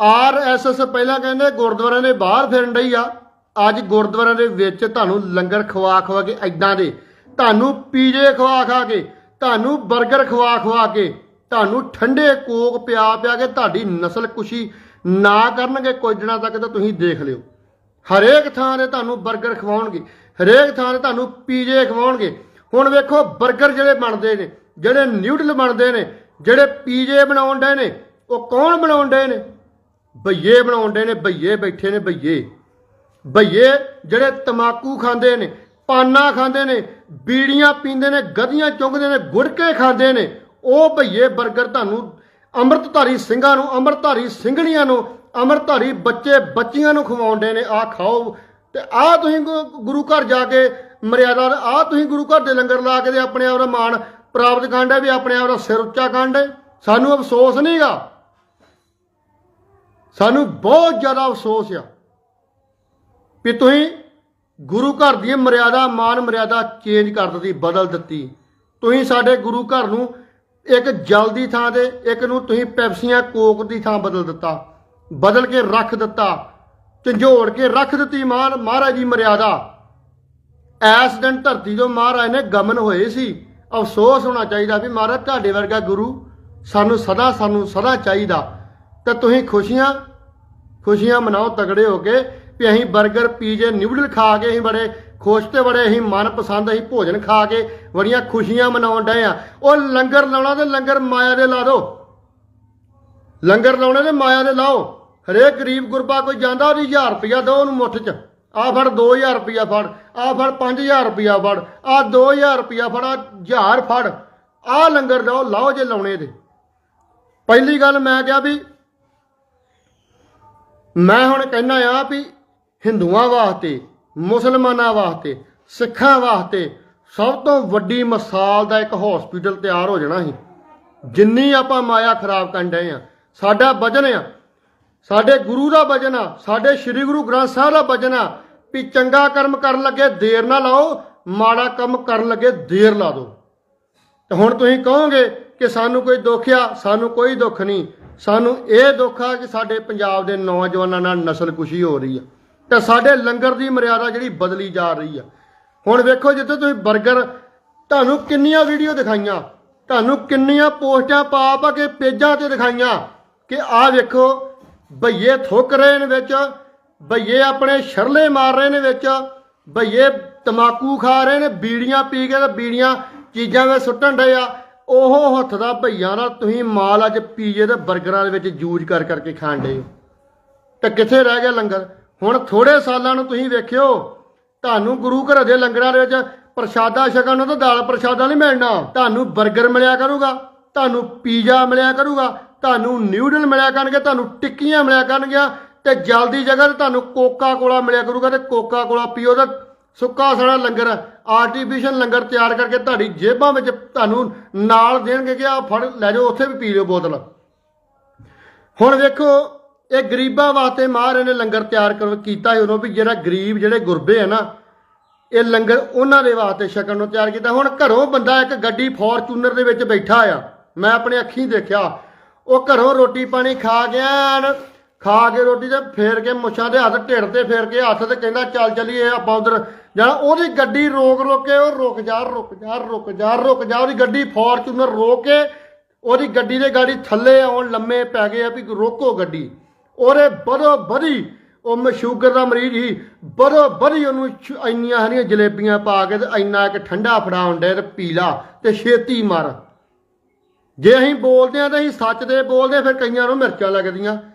RSS ਪਹਿਲਾਂ ਕਹਿੰਦੇ ਗੁਰਦੁਆਰਿਆਂ ਦੇ ਬਾਹਰ ਫਿਰਨ ਡਈ ਆ। ਅੱਜ ਗੁਰਦੁਆਰਿਆਂ ਦੇ ਵਿੱਚ ਤੁਹਾਨੂੰ ਲੰਗਰ ਖਵਾ ਖਵਾ ਕੇ ਐਦਾਂ ਦੇ, ਤੁਹਾਨੂੰ ਪੀਜੇ ਖਵਾ ਖਾ ਕੇ, ਤੁਹਾਨੂੰ 버ਗਰ ਖਵਾ ਖਵਾ ਕੇ, ਤੁਹਾਨੂੰ ਠੰਡੇ ਕੋਕ ਪਿਆ ਪਿਆ ਕੇ ਤੁਹਾਡੀ ਨਸਲ ਕੁਸ਼ੀ ਨਾ ਕਰਨਗੇ ਕੁਝ ਦਿਨਾਂ ਤੱਕ ਤਾਂ ਤੁਸੀਂ ਦੇਖ ਲਿਓ। ਹਰੇਕ ਥਾਂ ਤੇ ਤੁਹਾਨੂੰ 버ਗਰ ਖਵਾਉਣਗੇ, ਹਰੇਕ ਥਾਂ ਤੇ ਤੁਹਾਨੂੰ ਪੀਜੇ ਖਵਾਉਣਗੇ। ਹੁਣ ਵੇਖੋ 버ਗਰ ਜਿਹੜੇ ਬਣਦੇ ਨੇ, ਜਿਹੜੇ ਨਿਊਡਲ ਬਣਦੇ ਨੇ, ਜਿਹੜੇ ਪੀਜੇ ਬਣਾਉਣ ਬਣਾਉਂਦੇ ਨੇ, ਉਹ ਕੌਣ ਬਣਾਉਣ ਬਣਾਉਂਦੇ ਨੇ? ਬਈਏ ਬਣਾਉਂਦੇ ਨੇ, ਬਈਏ ਬੈਠੇ ਨੇ, ਬਈਏ। ਬਈਏ ਜਿਹੜੇ ਤਮਾਕੂ ਖਾਂਦੇ ਨੇ, ਪਾਨਾ ਖਾਂਦੇ ਨੇ, ਬੀੜੀਆਂ ਪੀਂਦੇ ਨੇ, ਗਧੀਆਂ ਚੁੰਗਦੇ ਨੇ, ਗੁੜਕੇ ਖਾਂਦੇ ਨੇ, ਉਹ ਭਈਏ 버ਗਰ ਤੁਹਾਨੂੰ ਅੰਮ੍ਰਿਤਧਾਰੀ ਸਿੰਘਾਂ ਨੂੰ, ਅੰਮ੍ਰਿਤਧਾਰੀ ਸਿੰਘਣੀਆਂ ਨੂੰ, ਅੰਮ੍ਰਿਤਧਾਰੀ ਬੱਚੇ ਬੱਚੀਆਂ ਨੂੰ ਖਵਾਉਂਦੇ ਨੇ ਆ ਖਾਓ। ਤੇ ਆ ਤੁਸੀਂ ਗੁ- ਗੁਰੂ ਘਰ ਜਾ ਕੇ ਮਰਿਆਦਾ ਆ ਤੁਸੀਂ ਗੁਰੂ ਘਰ ਦੇ ਲੰਗਰ ਲਾ ਕੇ ਤੇ ਆਪਣੇ ਆਪ ਦਾ ਮਾਣ ਪ੍ਰਾਪਤ ਕਾਂਡ ਹੈ ਵੀ ਆਪਣੇ ਆਪ ਦਾ ਸਿਰ ਉੱਚਾ ਕਾਂਡ ਹੈ ਸਾਨੂੰ ਅਫਸੋਸ ਨਹੀਂਗਾ ਸਾਨੂੰ ਬਹੁਤ ਜ਼ਿਆਦਾ ਅਫਸੋਸ ਆ ਵੀ ਤੁਸੀਂ ਗੁਰੂ ਘਰ ਦੀ ਮਰਿਆਦਾ, ਮਾਨ ਮਰਿਆਦਾ ਚੇਂਜ ਕਰ ਦਿੱਤੀ, ਬਦਲ ਦਿੱਤੀ। ਤੁਸੀਂ ਸਾਡੇ ਗੁਰੂ ਘਰ ਨੂੰ ਇੱਕ ਜਲ ਦੀ ਥਾਂ ਤੇ, ਇੱਕ ਨੂੰ ਤੁਸੀਂ ਪੈਪਸੀਆਂ ਕੋਕ ਦੀ ਥਾਂ ਬਦਲ ਦਿੱਤਾ, ਬਦਲ ਕੇ ਰੱਖ ਦਿੱਤਾ, ਝੰਜੋੜ ਕੇ ਰੱਖ ਦਿੱਤੀ ਮਾਨ, ਮਹਾਰਾਜ ਦੀ ਮਰਿਆਦਾ। ਐਸ ਦਿਨ ਧਰਤੀ ਤੋਂ ਮਹਾਰਾਜ ਨੇ ਗਮਨ ਹੋਏ ਸੀ। ਅਫਸੋਸ ਹੋਣਾ ਚਾਹੀਦਾ ਵੀ ਮਹਾਰਾਜ, ਤੁਹਾਡੇ ਵਰਗਾ ਗੁਰੂ ਸਾਨੂੰ ਸਦਾ ਸਾਨੂੰ ਸਦਾ ਚਾਹੀਦਾ। ਤੇ ਤੁਸੀਂ ਖੁਸ਼ੀਆਂ ਖੁਸ਼ੀਆਂ ਮਨਾਓ, ਤਗੜੇ ਹੋ ਕੇ। ਵੀ ਅਸੀਂ 버ਗਰ ਪੀਜੇ, ਨਿਊਡਲ ਖਾ ਕੇ ਅਸੀਂ ਬੜੇ ਖੁਸ਼ ਤੇ ਬੜੇ ਅਸੀਂ ਮਨਪਸੰਦ ਅਸੀਂ ਭੋਜਨ ਖਾ ਕੇ ਬੜੀਆਂ ਖੁਸ਼ੀਆਂ ਮਨਾਉਣ ਡਏ ਆ। ਉਹ ਲੰਗਰ ਲਾਉਣਾ ਤੇ ਲੰਗਰ ਮਾਇਆ ਦੇ ਲਾ ਦਿਓ ਲੰਗਰ ਲਾਉਣੇ ਤੇ ਮਾਇਆ ਦੇ ਲਾਓ। ਹਰੇਕ ਗਰੀਬ ਗੁਰਬਾ ਕੋਈ ਜਾਂਦਾ ਉਹਦੀ 1000 ਰੁਪਇਆ ਦੋ ਉਹਨੂੰ ਮੁੱਠ 'ਚ। ਆ ਫੜ 2000 ਰੁਪਇਆ ਫੜ। ਆ ਫੜ 5000 ਰੁਪਇਆ ਫੜ। ਆ 2000 ਰੁਪਇਆ ਫੜ ਆ 1000 ਫੜ। ਆ ਲੰਗਰ ਲਾਓ ਲਾਓ ਜੇ ਲਾਉਣੇ ਤੇ। ਪਹਿਲੀ ਗੱਲ ਮੈਂ ਕਿਹਾ ਵੀ ਮੈਂ ਹੁਣ ਕਹਿਣਾ ਆ ਵੀ ਹਿੰਦੂਆਂ ਵਾਸਤੇ, ਮੁਸਲਮਾਨਾਂ ਵਾਸਤੇ, ਸਿੱਖਾਂ ਵਾਸਤੇ ਸਭ ਤੋਂ ਵੱਡੀ ਮਿਸਾਲ ਦਾ ਇੱਕ ਹਸਪੀਟਲ ਤਿਆਰ ਹੋ ਜਾਣਾ ਸੀ। ਜਿੰਨੀ ਆਪਾਂ ਮਾਇਆ ਖਰਾਬ ਕਰਨ ਡਏ ਆ, ਸਾਡਾ ਵਜਨ ਆ, ਸਾਡੇ ਗੁਰੂ ਦਾ ਵਜਨ ਆ, ਸਾਡੇ ਸ੍ਰੀ ਗੁਰੂ ਗ੍ਰੰਥ ਸਾਹਿਬ ਦਾ ਵਜਨ ਆ ਵੀ ਚੰਗਾ ਕਰਮ ਕਰਨ ਲੱਗੇ ਦੇਰ ਨਾ ਲਾਓ, ਮਾੜਾ ਕੰਮ ਕਰਨ ਲੱਗੇ ਦੇਰ ਲਾ ਦਿਓ। ਤੇ ਹੁਣ ਤੁਸੀਂ ਕਹੋਗੇ ਕਿ ਸਾਨੂੰ ਕੋਈ ਦੁੱਖ ਆ, ਸਾਨੂੰ ਕੋਈ ਦੁੱਖ ਨਹੀਂ। ਸਾਨੂੰ ਇਹ ਦੁੱਖ ਆ ਕਿ ਸਾਡੇ ਪੰਜਾਬ ਦੇ ਨੌਜਵਾਨਾਂ ਨਾਲ ਨਸਲਕੁਸ਼ੀ ਹੋ ਰਹੀ ਆ ਤੇ ਸਾਡੇ ਲੰਗਰ ਦੀ ਮਰਿਆਦਾ ਜਿਹੜੀ ਬਦਲੀ ਜਾ ਰਹੀ ਆ। ਹੁਣ ਵੇਖੋ ਜਿੱਥੇ ਤੁਸੀਂ 버ਗਰ ਤੁਹਾਨੂੰ ਕਿੰਨੀਆਂ ਵੀਡੀਓ ਦਿਖਾਈਆਂ, ਤੁਹਾਨੂੰ ਕਿੰਨੀਆਂ ਪੋਸਟਾਂ ਪਾ ਪਾ ਕੇ ਪੇਜਾਂ ਤੇ ਦਿਖਾਈਆਂ ਕਿ ਆਹ ਵੇਖੋ ਭਈਏ ਥੁੱਕ ਰਹੇ ਨੇ ਵਿੱਚ ਭਈਏ ਆਪਣੇ ਸ਼ਰਲੇ ਮਾਰ ਰਹੇ ਨੇ ਵਿੱਚ ਭਈਏ ਤਮਾਕੂ ਖਾ ਰਹੇ ਨੇ, ਬੀੜੀਆਂ ਪੀ ਕੇ ਤੇ ਬੀੜੀਆਂ ਚੀਜ਼ਾਂ ਵਿੱਚ ਸੁੱਟਣ ਡਏ ਆ। ਉਹ ਹੱਥ ਦਾ ਭਈਆਂ ਨਾ ਤੁਸੀਂ ਮਾਲ ਅੱਜ ਪੀਜੇ ਤੇ 버ਗਰਾਂ ਦੇ ਵਿੱਚ ਯੂਜ਼ ਕਰ ਕਰਕੇ ਖਾਣ ਡਏ ਹੋ। ਤੇ ਕਿੱਥੇ ਰਹਿ ਗਿਆ ਲੰਗਰ? ਹੁਣ ਥੋੜੇ ਸਾਲਾਂ ਨੂੰ ਤੁਸੀਂ ਵੇਖਿਓ, ਤੁਹਾਨੂੰ ਗੁਰੂ ਘਰ ਦੇ ਲੰਗਰਾਂ ਦੇ ਵਿੱਚ ਪ੍ਰਸ਼ਾਦਾ ਛਕਣ ਨੂੰ ਤਾਂ ਦਾਲ ਪ੍ਰਸ਼ਾਦਾ ਨਹੀਂ ਮਿਲਣਾ। ਤੁਹਾਨੂੰ 버ਗਰ ਮਿਲਿਆ ਕਰੂਗਾ, ਤੁਹਾਨੂੰ ਪੀਜ਼ਾ ਮਿਲਿਆ ਕਰੂਗਾ, ਤੁਹਾਨੂੰ ਨਿਊਡਲ ਮਿਲਿਆ ਕਰਨਗੇ, ਤੁਹਾਨੂੰ ਟਿੱਕੀਆਂ ਮਿਲਿਆ ਕਰਨਗੀਆਂ ਤੇ ਜਲਦੀ ਜਗ੍ਹਾ ਤੇ ਤੁਹਾਨੂੰ ਕੋਕਾ ਕੋਲਾ ਮਿਲਿਆ ਕਰੂਗਾ ਤੇ ਕੋਕਾ ਕੋਲਾ ਪੀਓ ਤਾਂ ਸੁੱਕਾ ਸੜਾ ਲੰਗਰ ਆਰਟੀਫੀਸ਼ੀਅਲ ਲੰਗਰ ਤਿਆਰ ਕਰਕੇ ਤੁਹਾਡੀ ਜੇਬਾਂ ਵਿੱਚ ਤੁਹਾਨੂੰ ਨਾਲ ਦੇਣਗੇ ਕਿ ਆ ਫੜ, ਲੈ ਜਾਓ, ਉੱਥੇ ਵੀ ਪੀ ਲਿਓ ਬੋਤਲ। ਹੁਣ ਵੇਖੋ, ਇਹ ਗਰੀਬਾਂ ਵਾਸਤੇ ਮਹਾਰਾਜ ਨੇ ਲੰਗਰ ਤਿਆਰ ਕਰ ਕੀਤਾ ਹੈ ਉਦੋਂ ਵੀ ਜਿਹੜਾ ਗਰੀਬ, ਜਿਹੜੇ ਗੁਰਬੇ ਆ ਨਾ, ਇਹ ਲੰਗਰ ਉਹਨਾਂ ਦੇ ਵਾਸਤੇ ਛਕਣ ਨੂੰ ਤਿਆਰ ਕੀਤਾ। ਹੁਣ ਘਰੋਂ ਬੰਦਾ ਇੱਕ ਗੱਡੀ ਫੋਰਚੂਨਰ ਦੇ ਵਿੱਚ ਬੈਠਾ ਆ। ਮੈਂ ਆਪਣੇ ਅੱਖੀਂ ਦੇਖਿਆ, ਉਹ ਘਰੋਂ ਰੋਟੀ ਪਾਣੀ ਖਾ ਗਿਆ ਐਨ ਖਾ ਕੇ ਰੋਟੀ ਤੇ ਫੇਰ ਕੇ ਮੁੱਛਾਂ ਦੇ ਹੱਥ ਢਿੱਡ ਤੇ ਫੇਰ ਕੇ ਹੱਥ ਤੇ ਕਹਿੰਦਾ ਚੱਲ ਚੱਲੀਏ ਆਪਾਂ ਉਧਰ। ਜਾਣਾ ਉਹਦੀ ਗੱਡੀ ਰੋਕ ਰੋਕ ਕੇ ਉਹ ਰੁਕ ਜਾ ਰੁਕ ਜਾ ਰੁਕ ਜਾ ਰੁਕ ਜਾ। ਉਹਦੀ ਗੱਡੀ ਫੋਰਚੂਨਰ ਰੋਕ ਕੇ ਉਹਦੀ ਗੱਡੀ ਦੇ ਗਾੜੀ ਥੱਲੇ ਆਉਣ ਲੰਮੇ ਪੈ ਗਏ ਆ ਵੀ ਰੋਕੋ ਗੱਡੀ। ਉਹਦੇ ਬਦੋ ਬਦੀ ਉਹ ਮ- ਸ਼ੂਗਰ ਦਾ ਮਰੀਜ਼ ਸੀ। ਬਦੋ ਬਦੀ ਉਹਨੂੰ ਇੰਨੀਆਂ ਹਰੀਆਂ ਜਲੇਬੀਆਂ ਪਾ ਕੇ ਤੇ ਇੰਨਾ ਇੱਕ ਠੰਡਾ ਫੜਾਉਣ ਦੇ ਤੇ ਪੀਲਾ ਤੇ ਛੇਤੀ ਮਰ। ਜੇ ਅਸੀਂ ਬੋਲਦੇ ਆ ਤਾਂ ਅਸੀਂ ਸੱਚ ਦੇ ਬੋਲਦੇ ਆ, ਫਿਰ ਕਈਆਂ ਨੂੰ ਮਿਰਚਾਂ ਲੱਗਦੀਆਂ।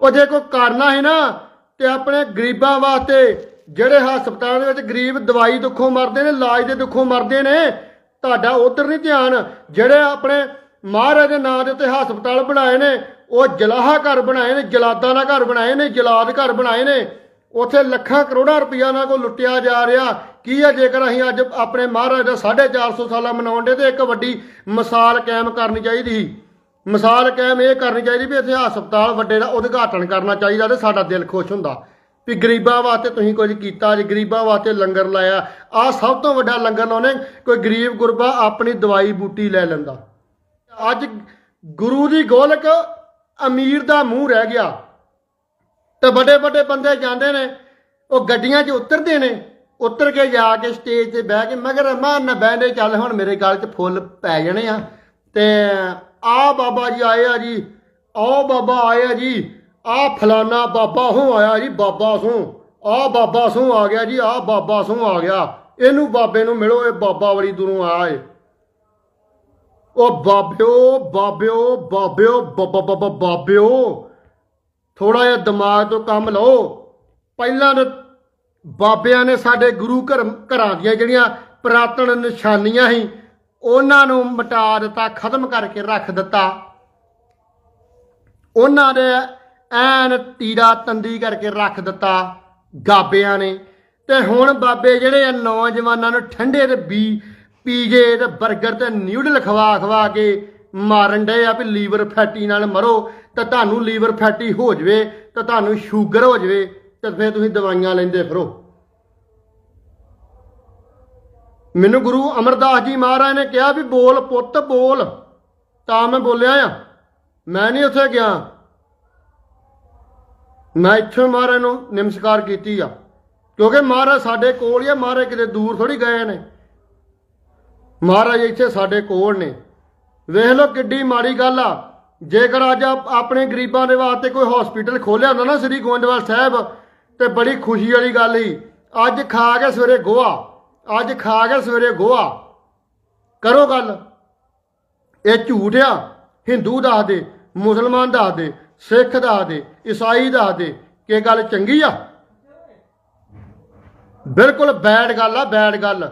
ਉਹ ਜੇ ਕੋਈ ਕਰਨਾ ਹੈ ਨਾ ਤੇ ਆਪਣੇ ਗਰੀਬਾਂ ਵਾਸਤੇ ਜਿਹੜੇ ਹਸਪਤਾਲ ਦੇ ਵਿੱਚ ਗਰੀਬ ਦਵਾਈ ਦੁੱਖੋਂ ਮਰਦੇ ਨੇ, ਇਲਾਜ ਦੇ ਦੁੱਖੋਂ ਮਰਦੇ ਨੇ, ਤੁਹਾਡਾ ਉਧਰ ਨਹੀਂ ਧਿਆਨ। ਜਿਹੜੇ ਆਪਣੇ ਮਹਾਰਾਜ ਦੇ ਨਾਂ ਦੇ ਉੱਤੇ ਹਸਪਤਾਲ ਬਣਾਏ ਨੇ, ਉਹ ਜਲਾਹਾ ਘਰ ਬਣਾਏ ਨੇ, ਜਲਾਦਾਂ ਦਾ ਘਰ ਬਣਾਏ ਨੇ, ਜਲਾਦ ਘਰ ਬਣਾਏ ਨੇ। ਉੱਥੇ ਲੱਖਾਂ ਕਰੋੜਾਂ ਰੁਪਈਆ ਨਾਲ ਕੋ ਲੁੱਟਿਆ ਜਾ ਰਿਹਾ। ਕੀ ਹੈ, ਜੇਕਰ ਅਸੀਂ ਅੱਜ ਆਪਣੇ ਮਹਾਰਾਜ ਦਾ 450 ਸਾਲਾ ਮਨਾਉਣ ਦੇ ਤੇ ਇੱਕ ਵੱਡੀ ਮਿਸਾਲ ਕਾਇਮ ਕਰਨੀ ਚਾਹੀਦੀ ਸੀ। ਮਿਸਾਲ ਕਾਇਮ ਇਹ ਕਰਨੀ ਚਾਹੀਦੀ ਵੀ ਇੱਥੇ ਹਸਪਤਾਲ ਵੱਡੇ ਦਾ ਉਦਘਾਟਨ ਕਰਨਾ ਚਾਹੀਦਾ ਤੇ ਸਾਡਾ ਦਿਲ ਖੁਸ਼ ਹੁੰਦਾ। ਵੀ ਗਰੀਬਾਂ ਵਾਸਤੇ ਤੁਸੀਂ ਕੁਝ ਕੀਤਾ, ਜੀ ਗਰੀਬਾਂ ਵਾਸਤੇ ਲੰਗਰ ਲਾਇਆ, ਆ ਸਭ ਤੋਂ ਵੱਡਾ ਲੰਗਰ ਲਾਉਣੇ ਕੋਈ ਗਰੀਬ ਗੁਰਬਾ ਆਪਣੀ ਦਵਾਈ ਬੂਟੀ ਲੈ ਲੈਂਦਾ। ਅੱਜ ਗੁਰੂ ਦੀ ਗੋਲਕ ਅਮੀਰ ਦਾ ਮੂੰਹ ਰਹਿ ਗਿਆ। ਤੇ ਵੱਡੇ ਵੱਡੇ ਬੰਦੇ ਜਾਂਦੇ ਨੇ, ਉਹ ਗੱਡੀਆਂ 'ਚ ਉਤਰਦੇ ਨੇ, ਉਤਰ ਕੇ ਜਾ ਕੇ ਸਟੇਜ ਤੇ ਬਹਿ ਕੇ ਮਗਰ ਮਾਨ ਨਾ ਬਹਿੰਦੇ ਚੱਲ, ਹੁਣ ਮੇਰੇ ਗਲ 'ਚ ਫੁੱਲ ਪੈ ਜਾਣੇ ਆ। ਤੇ ਆ ਬਾਬਾ ਜੀ ਆਏ ਆ ਜੀ ਆਓ ਬਾਬਾ ਆਏ ਆ ਜੀ, ਆ ਫਲਾਨਾ ਬਾਬਾ ਹੂੰ ਆਇਆ ਜੀ, ਬਾਬਾ ਸੂ। ਆ ਬਾਬਾ ਸੂ ਆ ਗਿਆ ਜੀ, ਆ ਬਾਬਾ ਸੂ ਆ ਗਿਆ। ਇਹਨੂੰ ਬਾਬੇ ਨੂੰ ਮਿਲੋ, ਇਹ ਬਾਬਾ ਬੜੀ ਦੂਰੋਂ ਆਇਆ ਏ। ਉਹ ਬਾਬਿਓ ਬਾਬਿਓ ਬਾਬਿਓ, ਬਾਬਾ ਬਾਬਾ, ਬਾਬਿਓ ਥੋੜਾ ਜਿਹਾ ਦਿਮਾਗ ਤੋਂ ਕੰਮ ਲਓ। ਪਹਿਲਾਂ ਬਾਬਿਆਂ ਨੇ ਸਾਡੇ ਗੁਰੂ ਘਰ, ਘਰਾਂ ਦੀਆਂ ਜਿਹੜੀਆਂ ਪ੍ਰਾਤਨ ਨਿਸ਼ਾਨੀਆਂ ਸੀ ਉਹਨਾਂ ਨੂੰ ਮਿਟਾ ਦਿੱਤਾ, ਖਤਮ ਕਰਕੇ ਰੱਖ ਦਿੱਤਾ। ਉਹਨਾਂ ਦੇ ਐਨ ਤੀਰਾ ਤੰਦੀ ਕਰਕੇ ਰੱਖ ਦਿੱਤਾ ਗਾਬਿਆਂ ਨੇ। ਤੇ ਹੁਣ ਬਾਬੇ ਜਿਹੜੇ ਆ ਨੌਜਵਾਨਾਂ ਨੂੰ ਠੰਡੇ ਤੇ ਬੀ, ਪੀਜੇ ਤੇ 버ਗਰ ਤੇ ਨਿਊਡਲ ਖਵਾ ਖਵਾ ਕੇ ਮਾਰਨ ਡਏ ਆ ਵੀ ਲੀਵਰ ਫੈਟੀ ਨਾਲ ਮਰੋ, ਤਾਂ ਤੁਹਾਨੂੰ ਲੀਵਰ ਫੈਟੀ ਹੋ ਜਵੇ, ਤਾਂ ਤੁਹਾਨੂੰ ਸ਼ੂਗਰ ਹੋ ਜਵੇ, ਤੇ ਫਿਰ ਤੁਸੀਂ ਦਵਾਈਆਂ ਲੈਂਦੇ ਫਿਰੋ। ਮੈਨੂੰ ਗੁਰੂ ਅਮਰਦਾਸ ਜੀ ਮਹਾਰਾਜ ਨੇ ਕਿਹਾ ਵੀ ਬੋਲ ਪੁੱਤ, ਬੋਲ। ਤਾਂ ਮੈਂ ਬੋਲਿਆ ਆ। ਮੈਂ ਨਹੀਂ ਉੱਥੇ ਗਿਆ। ਮੈਂ ਇੱਥੇ ਮਹਾਰਾਜ ਨੂੰ ਨਮਸਕਾਰ ਕੀਤੀ ਆ। ਕਿਉਂਕਿ ਮਹਾਰਾਜ ਸਾਡੇ ਕੋਲ ਹੀ ਆ, ਮਹਾਰਾਜ ਕਿਤੇ ਦੂਰ ਥੋੜੀ ਗਏ ਨੇ। ਮਹਾਰਾਜ ਇੱਥੇ ਸਾਡੇ ਕੋਲ ਨੇ। ਵੇਖ ਲਓ ਕਿੱਡੀ ਮਾੜੀ ਗੱਲ ਆ। ਜੇਕਰ ਅੱਜ ਆਪਣੇ ਗਰੀਬਾਂ ਦੇ ਵਾਸਤੇ ਕੋਈ ਹਸਪੀਟਲ ਖੋਲਿਆ ਹੁੰਦਾ ਨਾ ਸ੍ਰੀ ਗੋਇੰਦਵਾਲ ਸਾਹਿਬ, ਤੇ ਬੜੀ ਖੁਸ਼ੀ ਵਾਲੀ ਗੱਲ ਸੀ। ਅੱਜ ਖਾ ਕੇ ਸਵੇਰੇ ਗੋਹਾ ਅੱਜ ਖਾ ਗਿਆ ਸਵੇਰੇ ਗੋਹਾ। ਕਰੋ ਗੱਲ। ਇਹ ਝੂਠ ਆ। ਹਿੰਦੂ ਦੱਸ ਦੇ, ਮੁਸਲਮਾਨ ਦੱਸ ਦੇ, ਸਿੱਖ ਦੱਸ ਦੇ, ਈਸਾਈ ਦੱਸ ਦੇ। ਕਿ ਗੱਲ ਚੰਗੀ ਆ? ਬਿਲਕੁਲ ਬੈਡ ਗੱਲ ਆ, ਬੈਡ ਗੱਲ।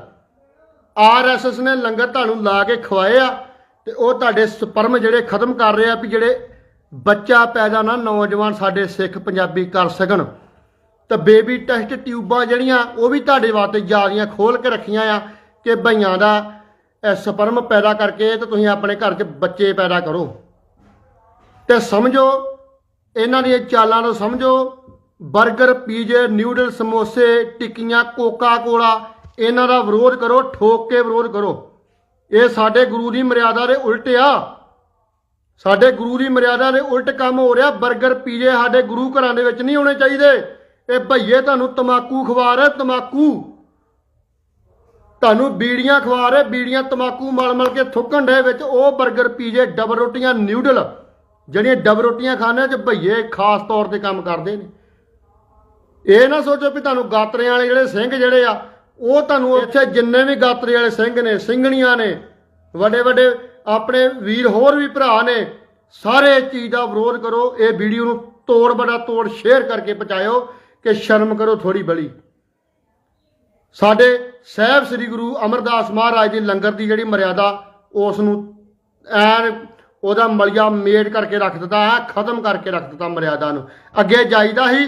ਆਰਐਸਐਸ ਨੇ ਲੰਗਰ ਤੁਹਾਨੂੰ ਲਾ ਕੇ ਖਵਾਏ ਆ ਤੇ ਉਹ ਤੁਹਾਡੇ ਸਪਰਮ ਜਿਹੜੇ ਖਤਮ ਕਰ ਰਹੇ ਆ ਵੀ ਜਿਹੜੇ ਬੱਚਾ ਪੈਦਾ ਨਾ, ਨੌਜਵਾਨ ਸਾਡੇ ਸਿੱਖ ਪੰਜਾਬੀ ਕਰ ਸਕਣ। ਤਾਂ ਬੇਬੀ ਟੈਸਟ ਟਿਊਬਾਂ ਜਿਹੜੀਆਂ, ਉਹ ਵੀ ਤੁਹਾਡੇ ਵਾਸਤੇ ਜਿਆਦੀਆਂ ਖੋਲ ਕੇ ਰੱਖੀਆਂ ਆ ਕਿ ਭਈਆਂ ਦਾ ਇਹ ਸਪਰਮ ਪੈਦਾ ਕਰਕੇ ਤੇ ਤੁਸੀਂ ਆਪਣੇ ਘਰ 'ਚ ਬੱਚੇ ਪੈਦਾ ਕਰੋ। ਤੇ ਸਮਝੋ, ਇਹਨਾਂ ਦੀਆਂ ਚਾਲਾਂ ਨੂੰ ਸਮਝੋ 버ਗਰ ਪੀਜੇ, ਨਿਊਡਲ, ਸਮੋਸੇ, ਟਿੱਕੀਆਂ ਕੋਕਾ ਕੋਲਾ ਇਹਨਾਂ ਦਾ ਵਿਰੋਧ ਕਰੋ, ਠੋਕ ਕੇ ਵਿਰੋਧ ਕਰੋ। ਇਹ ਸਾਡੇ ਗੁਰੂ ਦੀ ਮਰਿਆਦਾ ਦੇ ਉਲਟ ਆ। ਸਾਡੇ ਗੁਰੂ ਦੀ ਮਰਿਆਦਾ ਦੇ ਉਲਟ ਕੰਮ ਹੋ ਰਿਹਾ 버ਗਰ ਪੀਜੇ ਸਾਡੇ ਗੁਰੂ ਘਰਾਂ ਦੇ ਵਿੱਚ ਨਹੀਂ ਹੋਣੇ ਚਾਹੀਦੇ। ਇਹ ਭਈਏ ਤੁਹਾਨੂੰ ਤਮਾਕੂ ਖਵਾ ਰਹੇ, ਤਮਾਕੂ। ਤੁਹਾਨੂੰ ਬੀੜੀਆਂ ਖਵਾ ਰਹੇ, ਬੀੜੀਆਂ ਤਮਾਕੂ ਮਲ ਮਲ ਕੇ ਥੁੱਕਣ ਦੇ ਵਿੱਚ, ਉਹ 버ਗਰ ਪੀਜੇ ਡਬਲ ਰੋਟੀਆਂ, ਨਿਊਡਲ, ਜਿਹੜੀਆਂ ਡਬਲ ਰੋਟੀਆਂ ਖਾਣੇ ਚ ਭਈਏ ਖਾਸ ਤੌਰ ਤੇ ਕੰਮ ਕਰਦੇ ਨੇ। ਇਹ ਨਾ ਸੋਚੋ ਵੀ ਤੁਹਾਨੂੰ ਗਾਤਰੇ ਵਾਲੇ ਜਿਹੜੇ ਸਿੰਘ ਜਿਹੜੇ ਆ, ਉਹ ਤੁਹਾਨੂੰ ਇੱਥੇ ਜਿੰਨੇ ਵੀ ਗਾਤਰੇ ਵਾਲੇ ਸਿੰਘ ਨੇ, ਸਿੰਘਣੀਆਂ ਨੇ, ਵੱਡੇ ਵੱਡੇ ਆਪਣੇ ਵੀਰ ਹੋਰ ਵੀ ਭਰਾ ਨੇ, ਸਾਰੇ ਇਸ ਚੀਜ਼ ਦਾ ਵਿਰੋਧ ਕਰੋ, ਇਹ ਵੀਡੀਓ ਨੂੰ ਤੋੜ ਬੜਾ ਤੋੜ ਸ਼ੇਅਰ ਕਰਕੇ ਪਹੁੰਚਾਇਓ। ਕਿ ਸ਼ਰਮ ਕਰੋ ਥੋੜੀ ਬਲੀ। ਸਾਡੇ ਸਹਿਬ ਸ੍ਰੀ ਗੁਰੂ ਅਮਰਦਾਸ ਮਹਾਰਾਜ ਦੀ ਲੰਗਰ ਦੀ ਜਿਹੜੀ ਮਰਿਆਦਾ ਉਸ ਨੂੰ ਐਨ ਉਹਦਾ ਮਲਿਆ ਮੇਟ ਕਰਕੇ ਰੱਖ ਦਿੱਤਾ ਹੈ ਖਤਮ ਕਰਕੇ ਰੱਖ ਦਿੱਤਾ ਮਰਿਆਦਾ ਨੂੰ। ਅੱਗੇ ਜਾਈਦਾ ਸੀ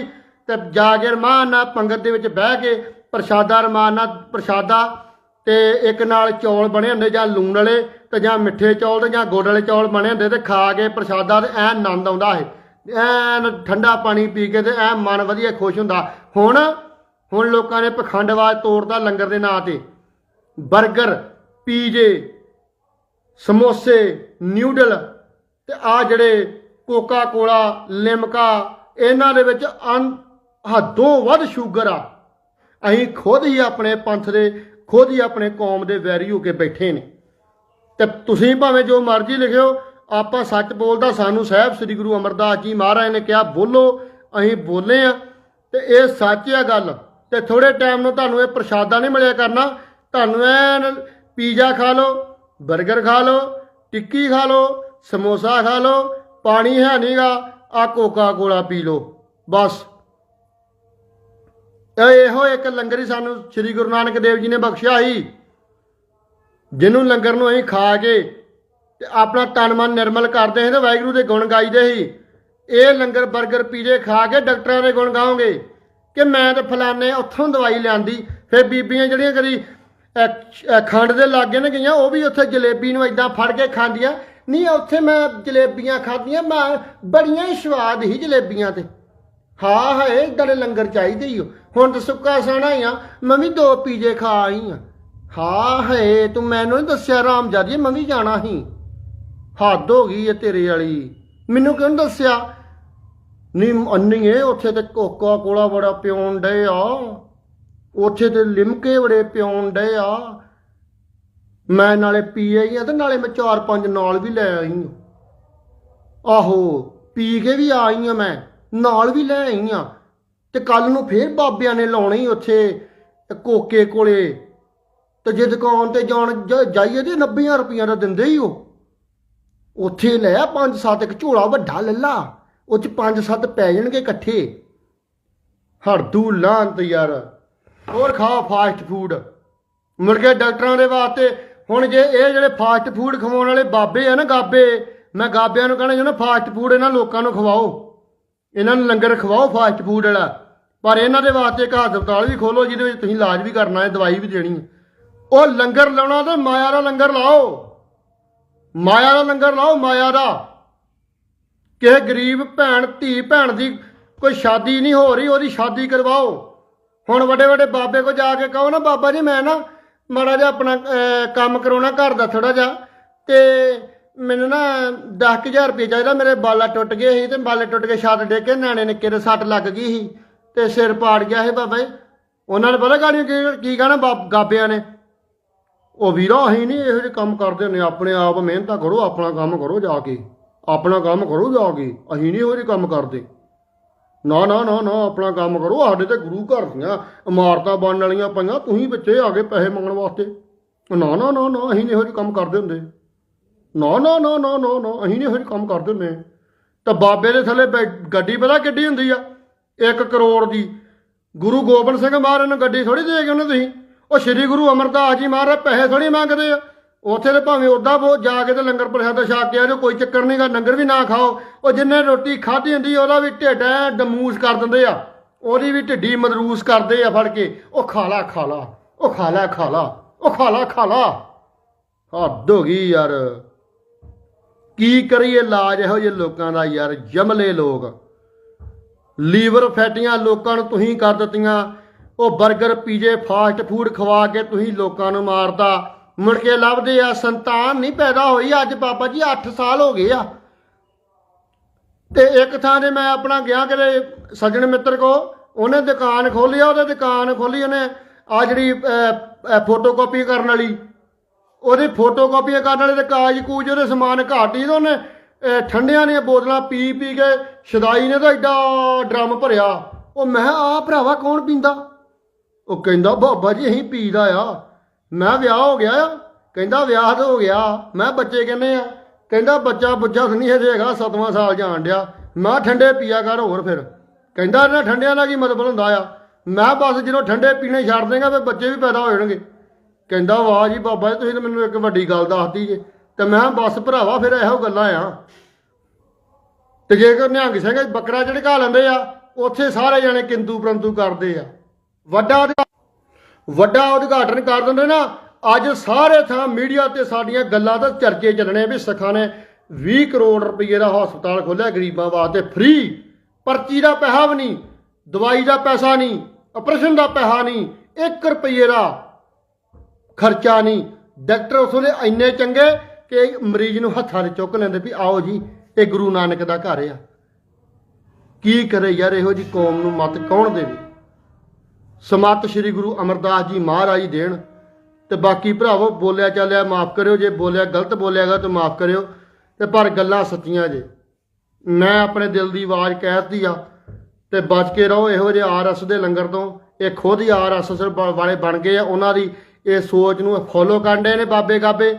ਤੇ ਜਾ ਕੇ ਰਮਾਨ ਨਾਲ ਪੰਗਤ ਦੇ ਵਿੱਚ ਬਹਿ ਕੇ ਪ੍ਰਸ਼ਾਦਾ ਰਮਾਨ ਨਾਲ ਪ੍ਰਸ਼ਾਦਾ ਤੇ ਇੱਕ ਨਾਲ ਚੌਲ ਬਣੇ ਹੁੰਦੇ ਜਾਂ ਲੂਣ ਵਾਲੇ ਤੇ ਜਾਂ ਮਿੱਠੇ ਚੌਲ ਤੇ ਜਾਂ ਗੁੜ ਵਾਲੇ ਚੌਲ ਬਣੇ ਹੁੰਦੇ ਤੇ ਖਾ ਕੇ ਪ੍ਰਸ਼ਾਦਾ ਤੇ ਐਨ ਆਨੰਦ ਆਉਂਦਾ ਹੈ ਐਨ ਠੰਡਾ ਪਾਣੀ ਪੀ ਕੇ ਤੇ ਐ ਮਨ ਵਧੀਆ ਖੁਸ਼ ਹੁੰਦਾ। ਹੁਣ ਹੁਣ ਲੋਕਾਂ ਨੇ ਪਖੰਡਵਾਦ ਤੋੜਦਾ ਲੰਗਰ ਦੇ ਨਾਂ ਤੇ। 버ਗਰ ਪੀਜੇ, ਸਮੋਸੇ, ਨਿਊਡਲ ਤੇ ਆ ਜਿਹੜੇ ਕੋਕਾ ਕੋਲਾ ਲਿਮਕਾ, ਇਹਨਾਂ ਦੇ ਵਿੱਚ ਅਨ, ਹੱਦੋਂ ਵੱਧ ਸ਼ੂਗਰ ਆ। ਅਸੀਂ ਖੁਦ ਹੀ ਆਪਣੇ ਪੰਥ ਦੇ, ਖੁਦ ਹੀ ਆਪਣੇ ਕੌਮ ਦੇ ਵੈਰੀ ਹੋ ਕੇ ਬੈਠੇ ਨੇ। ਤੇ ਤੁਸੀਂ ਭਾਵੇਂ ਜੋ ਮਰਜ਼ੀ ਲਿਖਿਓ ਆਪਾਂ ਸੱਚ ਬੋਲਦਾ, ਸਾਨੂੰ ਸਾਹਿਬ ਸ੍ਰੀ ਗੁਰੂ ਅਮਰਦਾਸ ਜੀ ਮਹਾਰਾਜ ਨੇ ਕਿਹਾ, ਬੋਲੋ, ਅਸੀਂ ਬੋਲੇ ਆ। ਤੇ ਇਹ ਸੱਚ ਆ ਗੱਲ। ਤੇ ਥੋੜੇ ਟਾਈਮ ਨੂੰ ਤੁਹਾਨੂੰ ਇਹ ਪ੍ਰਸ਼ਾਦਾ ਨਹੀਂ ਮਿਲਿਆ ਕਰਨਾ। ਤੁਹਾਨੂੰ ਐਨ ਪੀਜ਼ਾ ਖਾ ਲਓ 버ਗਰ ਖਾ ਲਓ, ਟਿੱਕੀ ਖਾ ਲਓ, ਸਮੋਸਾ ਖਾ ਲਓ, ਪਾਣੀ ਹੈ ਨਹੀਂਗਾ ਆ ਕੋਕਾ ਕੋਲਾ ਪੀ ਲਓ, ਬਸ। ਇਹੋ ਇੱਕ ਲੰਗਰ ਹੀ ਸਾਨੂੰ ਸ੍ਰੀ ਗੁਰੂ ਨਾਨਕ ਦੇਵ ਜੀ ਨੇ ਬਖਸ਼ਿਆ ਸੀ, ਜਿਹਨੂੰ ਲੰਗਰ ਨੂੰ ਅਸੀਂ ਖਾ ਕੇ ਤੇ ਆਪਣਾ ਤਨ ਮਨ ਨਿਰਮਲ ਕਰਦੇ ਸੀ ਤੇ ਵਾਹਿਗੁਰੂ ਦੇ ਗੁਣ ਗਾਈਦੇ ਸੀ। ਇਹ ਲੰਗਰ 버ਗਰ ਪੀਜੇ ਖਾ ਕੇ ਡਾਕਟਰਾਂ ਦੇ ਗੁਣ ਗਾਉਂਗੇ ਕਿ ਮੈਂ ਤੇ ਫਲਾਣੇ ਉੱਥੋਂ ਦਵਾਈ ਲਿਆਂਦੀ, ਫਿਰ ਬੀਬੀਆਂ ਜਿਹੜੀਆਂ ਕਦੀ ਖੰਡ ਦੇ ਲਾਗੇ ਨੇ ਗਈਆਂ, ਉਹ ਵੀ ਉੱਥੇ ਜਲੇਬੀ ਨੂੰ ਇਦਾਂ ਫੜ ਕੇ ਖਾਂਦੀਆਂ। ਨਹੀਂ, ਉੱਥੇ ਮੈਂ ਜਲੇਬੀਆਂ ਖਾਧੀਆਂ, ਮੈਂ ਬੜੀਆਂ ਹੀ ਸਵਾਦ ਹੀ ਜਲੇਬੀਆਂ ਤੇ। ਹਾਂ, ਹਾਏ ਇਦਾਂ ਦੇ ਲੰਗਰ ਚਾਹੀਦੇ ਹੀ ਹੋ। ਹੁਣ ਤਾਂ ਸੁੱਕਾ ਸਹਿਣਾ ਹੀ ਆ, ਮੈਂ ਵੀ ਦੋ ਪੀਜੇ ਖਾ ਆਈ ਆ। ਹਾਂ, ਹਾਏ, ਤੂੰ ਮੈਨੂੰ ਨਹੀਂ ਦੱਸਿਆ, ਰਾਮਜਾਦੀ, ਮੈਂ ਵੀ ਜਾਣਾ ਸੀ। ਹੱਦ ਹੋ ਗਈ ਏ ਤੇਰੇ ਵਾਲੀ। ਮੈਨੂੰ ਕਿਉਂ ਨੀ ਦੱਸਿਆ? ਨਹੀਂ ਅੰਨੀਏ, ਉੱਥੇ ਤੇ ਕੋਕਾ ਕੋਲਾ ਬੜਾ ਪਿਉਣ ਡਏ ਆ। ਉੱਥੇ ਤੇ ਲਿਮਕੇ ਬੜੇ ਪਿਉਣ ਡਏ ਆ। ਮੈਂ ਨਾਲੇ ਪੀ ਆਈ ਆ ਤੇ ਨਾਲੇ ਮੈਂ ਚਾਰ ਪੰਜ ਨਾਲ ਵੀ ਲੈ ਆਈ ਆ। ਆਹੋ, ਪੀ ਕੇ ਵੀ ਆਈ ਆ ਮੈਂ, ਨਾਲ ਵੀ ਲੈ ਆਈ ਆ। ਤੇ ਕੱਲ ਨੂੰ ਫੇਰ ਬਾਬਿਆਂ ਨੇ ਲਾਉਣੀ ਉੱਥੇ ਕੋਕੇ ਕੋਲੇ। ਤੇ ਜੇ ਦੁਕਾਨ ਤੇ ਜਾਣ, ਜਾ ਜਾਈਏ ਤੇ 90000 ਰੁਪਈਆ ਦਾ ਦਿੰਦੇ ਹੀ ਉਹ ਉੱਥੇ ਲੈ ਆ ਪੰਜ ਸੱਤ, ਇੱਕ ਝੋਲਾ ਵੱਡਾ ਲੱਲਾ। ਉਹ ਚ ਪੰਜ ਸੱਤ ਪੈ ਜਾਣਗੇ ਇਕੱਠੇ। ਹਰਦੂ ਲਾਂਤ ਯਾਰ। ਹੋਰ ਖਾ ਫਾਸਟ ਫੂਡ ਮੁੜ ਕੇ ਡਾਕਟਰਾਂ ਦੇ ਵਾਸਤੇ, ਹੁਣ ਜੇ ਇਹ ਜਿਹੜੇ ਫਾਸਟ ਫੂਡ ਖਵਾਉਣ ਵਾਲੇ ਬਾਬੇ ਆ ਨਾ ਗਾਬੇ, ਮੈਂ ਗਾਬਿਆਂ ਨੂੰ ਕਹਿਣਾ ਚਾਹੁੰਦਾ ਫਾਸਟ ਫੂਡ ਇਹਨਾਂ ਲੋਕਾਂ ਨੂੰ ਖਵਾਓ। ਇਹਨਾਂ ਨੂੰ ਲੰਗਰ ਖਵਾਓ ਫਾਸਟ ਫੂਡ ਵਾਲਾ। ਪਰ ਇਹਨਾਂ ਦੇ ਵਾਸਤੇ ਇੱਕ ਹਸਪਤਾਲ ਵੀ ਖੋਲੋ, ਜਿਹਦੇ ਵਿੱਚ ਤੁਸੀਂ ਇਲਾਜ ਵੀ ਕਰਨਾ ਹੈ, ਦਵਾਈ ਵੀ ਦੇਣੀ ਉਹ ਲੰਗਰ ਲਾਉਣਾ ਤਾਂ ਮਾਇਆ ਦਾ ਲੰਗਰ ਲਾਓ। ਮਾਇਆ ਦਾ ਲੰਗਰ ਲਾਓ, ਮਾਇਆ ਦਾ। ਕਿਸੇ ਗਰੀਬ ਭੈਣ, ਧੀ ਭੈਣ ਦੀ ਕੋਈ ਸ਼ਾਦੀ ਨਹੀਂ ਹੋ ਰਹੀ, ਉਹਦੀ ਸ਼ਾਦੀ ਕਰਵਾਓ। ਹੁਣ ਵੱਡੇ ਵੱਡੇ ਬਾਬੇ ਕੋ ਜਾ ਕੇ ਕਹੋ ਨਾ, ਬਾਬਾ ਜੀ, ਮੈਂ ਨਾ ਮਾੜਾ ਜਿਹਾ ਆਪਣਾ ਕੰਮ ਕਰਾਉਣਾ ਘਰ ਦਾ ਥੋੜਾ ਜਿਹਾ, ਤੇ ਮੈਨੂੰ ਨਾ 10000 ਰੁਪਏ ਚਾਹੀਦਾ, ਮੇਰੇ ਬਾਲਾ ਟੁੱਟ ਗਏ ਸੀ ਤੇ ਬਾਲੇ ਟੁੱਟ ਕੇ ਛੱਤ ਡੇ ਕੇ ਨਿਆਣੇ ਨਿੱਕੇ ਦੇ ਸੱਟ ਲੱਗ ਗਈ ਸੀ ਤੇ ਸਿਰ ਪਾੜ ਗਿਆ ਸੀ ਬਾਬਾ ਜੀ। ਉਹਨਾਂ ਨੇ ਪਤਾ ਗਾੜੀਆਂ ਕੀ ਕੀ ਕਹਿਣਾ ਬਾਬ- ਗਾਬਿਆਂ ਨੇ? ਉਹ ਵੀਰਾ ਅਸੀਂ ਨਹੀਂ ਇਹੋ ਜਿਹੇ ਕੰਮ ਕਰਦੇ ਹੁੰਦੇ ਆਪਣੇ ਆਪ ਮਿਹਨਤਾਂ ਕਰੋ ਆਪਣਾ ਕੰਮ ਕਰੋ ਜਾ ਕੇ ਆਪਣਾ ਕੰਮ ਕਰੋ ਜਾ ਕੇ ਅਸੀਂ ਨਹੀਂ ਇਹੋ ਜਿਹੇ ਕੰਮ ਕਰਦੇ ਨਾ ਨਾ ਨਾ ਨਾ ਆਪਣਾ ਕੰਮ ਕਰੋ ਸਾਡੇ ਤੇ ਗੁਰੂ ਘਰ ਦੀਆਂ ਇਮਾਰਤਾਂ ਬਣਨ ਵਾਲੀਆਂ ਪਈਆਂ ਤੁਸੀਂ ਬੱਚੇ ਆ ਗਏ ਪੈਸੇ ਮੰਗਣ ਵਾਸਤੇ ਨਾ ਨਾ ਨਾ ਨਾ ਅਸੀਂ ਨਹੀਂ ਇਹੋ ਜਿਹੇ ਕੰਮ ਕਰਦੇ ਹੁੰਦੇ ਨਾ ਨਾ ਨਾ ਨਾ ਨਾ ਨਾ ਅਸੀਂ ਨਹੀਂ ਇਹੋ ਜਿਹੇ ਕੰਮ ਕਰਦੇ ਹੁੰਦੇ ਤਾਂ ਬਾਬੇ ਦੇ ਥੱਲੇ ਗੱਡੀ ਪਤਾ ਕਿੱਡੀ ਹੁੰਦੀ ਆ 1 ਕਰੋੜ ਦੀ ਗੁਰੂ ਗੋਬਿੰਦ ਸਿੰਘ ਮਹਾਰਾਜ ਨੂੰ ਗੱਡੀ ਥੋੜੀ ਦੇ ਕੇ ਉਹਨੇ ਤੁਸੀਂ ਉਹ ਸ੍ਰੀ ਗੁਰੂ ਅਮਰਦਾਸ ਜੀ ਮਹਾਰਾਜ ਪੈਸੇ ਥੋੜੀ ਮੰਗਦੇ ਆ। ਉੱਥੇ ਤੇ ਭਾਵੇਂ ਉਦਾਂ ਬਹੁਤ ਜਾ ਕੇ ਤੇ ਲੰਗਰ ਪ੍ਰਸ਼ਾਦਾ ਛਕ ਕੇ ਆ ਜਾਓ ਕੋਈ ਚੱਕਰ ਨਹੀਂਗਾ ਲੰਗਰ ਵੀ ਨਾ ਖਾਓ। ਉਹ ਜਿੰਨੇ ਰੋਟੀ ਖਾਧੀ ਹੁੰਦੀ ਉਹਦਾ ਵੀ ਢਿੱਡ ਐ ਡਮੂਸ ਕਰ ਦਿੰਦੇ ਆ। ਉਹਦੀ ਵੀ ਢਿੱਡੀ ਮਦਰੂਸ ਕਰਦੇ ਆ ਫੜ ਕੇ। ਉਹ ਖਾਲਾ ਖਾਲਾ, ਉਹ ਖਾ ਲਾ ਖਾ ਉਹ ਖਾਲਾ ਖਾਲਾ। ਹੱਦ ਹੋ ਗਈ ਯਾਰ। ਕੀ ਕਰੀਏ ਇਲਾਜ ਇਹੋ ਜਿਹੇ ਲੋਕਾਂ ਦਾ ਯਾਰ, ਜਮਲੇ ਲੋਕ। ਲੀਵਰ ਫੈਟੀਆਂ ਲੋਕਾਂ ਨੂੰ ਤੁਸੀਂ ਕਰ ਦਿੱਤੀਆਂ। ਉਹ 버ਗਰ ਪੀਜੇ, ਫਾਸਟ ਫੂਡ ਖਵਾ ਕੇ ਤੁਸੀਂ ਲੋਕਾਂ ਨੂੰ ਮਾਰਦਾ। ਮੁੜ ਕੇ ਲੱਭਦੇ ਆ, ਸੰਤਾਨ ਨਹੀਂ ਪੈਦਾ ਹੋਈ। ਅੱਜ ਬਾਬਾ ਜੀ 8 ਸਾਲ ਹੋ ਗਏ ਆ। ਤੇ ਇੱਕ ਥਾਂ ਤੇ ਮੈਂ ਆਪਣਾ ਗਿਆ ਕਿਤੇ ਸੱਜਣ ਮਿੱਤਰ ਕੋ, ਉਹਨੇ ਦੁਕਾਨ ਖੋਲੀ ਆ, ਉਹਦੇ ਦੁਕਾਨ ਖੋਲੀ ਉਹਨੇ ਆ ਜਿਹੜੀ ਫੋਟੋਕਾਪੀ ਕਰਨ ਵਾਲੀ। ਉਹਦੀ ਫੋਟੋਕਾਪੀਆਂ ਕਰਨ ਵਾਲੇ ਦੇ ਕਾਜ ਕੂਜ ਉਹਦੇ ਸਮਾਨ ਘੱਟ ਹੀ ਤੇ ਉਹਨੇ ਠੰਡਿਆਂ ਦੀਆਂ ਬੋਤਲਾਂ ਪੀ ਪੀ ਕੇ ਸ਼ਦਾਈ ਨੇ ਤਾਂ ਐਡਾ ਡਰਮ ਭਰਿਆ। ਉਹ ਮੈਂ ਆ ਭਰਾਵਾ ਕੌਣ ਪੀਂਦਾ? ਉਹ ਕਹਿੰਦਾ, ਬਾਬਾ ਜੀ, ਅਸੀਂ ਪੀਦਾ ਆ। ਮੈਂ ਵਿਆਹ ਹੋ ਗਿਆ ਆ। ਕਹਿੰਦਾ, ਵਿਆਹ ਤਾਂ ਹੋ ਗਿਆ। ਮੈਂ ਬੱਚੇ ਕਹਿੰਦੇ ਆ? ਕਹਿੰਦਾ, ਬੱਚਾ ਬੁੱਝਾ ਨਹੀਂ ਹਜੇ ਹੈਗਾ, ਸਤਵਾਂ ਸਾਲ ਜਾਣ ਡਿਆ। ਮੈਂ ਠੰਡੇ ਪੀਆ ਕਰ ਹੋਰ ਫਿਰ। ਕਹਿੰਦਾ, ਇਹਨਾਂ ਠੰਡਿਆਂ ਦਾ ਕੀ ਮਤਲਬ ਹੁੰਦਾ ਆ? ਮੈਂ ਬਸ ਜਦੋਂ ਠੰਡੇ ਪੀਣੇ ਛੱਡ ਦੇਗਾ, ਫਿਰ ਬੱਚੇ ਵੀ ਪੈਦਾ ਹੋ ਜਾਣਗੇ। ਕਹਿੰਦਾ, ਵਾਹ ਜੀ, ਬਾਬਾ ਜੀ, ਤੁਸੀਂ ਤਾਂ ਮੈਨੂੰ ਇੱਕ ਵੱਡੀ ਗੱਲ ਦੱਸਦੀ ਜੇ। ਤੇ ਮੈਂ ਬਸ ਭਰਾਵਾ, ਫਿਰ ਇਹੋ ਗੱਲਾਂ ਆ। ਤੇ ਜੇਕਰ ਨਿਹੰਗ ਸਿੰਘ ਬੱਕਰਾ ਝੜਕਾ ਲੈਂਦੇ ਆ, ਉੱਥੇ ਸਾਰੇ ਜਾਣੇ ਕਿੰਤੂ ਪਰੰਤੂ ਕਰਦੇ ਆ। ਵੱਡਾ ਉਦਘਾ- ਵੱਡਾ ਉਦਘਾਟਨ ਕਰ ਦਿੰਦੇ ਨਾ ਅੱਜ ਸਾਰੇ ਥਾਂ ਮੀਡੀਆ ਤੇ ਸਾਡੀਆਂ ਗੱਲਾਂ ਦਾ ਚਰਚੇ ਚੱਲਣੇ ਵੀ ਸਿੱਖਾਂ ਨੇ 20 ਕਰੋੜ ਰੁਪਏ ਦਾ ਹਸਪਤਾਲ ਖੋਲ੍ਹਿਆ ਗਰੀਬਾਂ ਵਾਸਤੇ ਫ੍ਰੀ। ਪਰਚੀ ਦਾ ਪੈਸਾ ਵੀ ਨਹੀਂ, ਦਵਾਈ ਦਾ ਪੈਸਾ ਨਹੀਂ, ਆਪਰੇਸ਼ਨ ਦਾ ਪੈਸਾ ਨਹੀਂ 1 ਰੁਪਏ ਦਾ ਖਰਚਾ ਨਹੀਂ। ਡਾਕਟਰ ਉਸ ਵੇਲੇ ਇੰਨੇ ਚੰਗੇ ਕਿ ਮਰੀਜ਼ ਨੂੰ ਹੱਥਾਂ 'ਚ ਚੁੱਕ ਲੈਂਦੇ ਵੀ ਆਓ ਜੀ, ਇਹ ਗੁਰੂ ਨਾਨਕ ਦਾ ਘਰ ਆ। ਕੀ ਕਰੇ ਯਾਰ, ਇਹੋ ਜੀ ਕੌਮ ਨੂੰ ਮਤ ਕੌਣ ਦੇਵੇ? ਸਮਤ ਸ੍ਰੀ ਗੁਰੂ ਅਮਰਦਾਸ ਜੀ ਮਹਾਰਾਜ ਦੇਣ ਤੇ ਬਾਕੀ ਭਰਾਵੋ, ਬੋਲਿਆ ਚੱਲਿਆ ਮਾਫ ਕਰਿਓ, ਜੇ ਬੋਲਿਆ ਗਲਤ ਬੋਲਿਆਗਾ ਤਾਂ ਮਾਫ ਕਰਿਓ ਤੇ ਪਰ ਗੱਲਾਂ ਸੱਚੀਆਂ ਜੇ। ਮੈਂ ਆਪਣੇ ਦਿਲ ਦੀ ਆਵਾਜ਼ ਕਹਿਤੀ ਆ ਤੇ ਬਚ ਕੇ ਰਹੋ, ਇਹੋ ਜਿਹੇ ਆਰਐਸ ਦੇ ਲੰਗਰ ਤੋਂ। ਇਹ ਖੁਦ ਹੀ ਆਰਐਸ ਵਾਲੇ ਬਣ ਗਏ ਆ, ਉਹਨਾਂ ਦੀ ਇਹ ਸੋਚ ਨੂੰ ਫੋਲੋ ਕਰਦੇ ਨੇ ਬਾਬੇ ਗਾਬੇ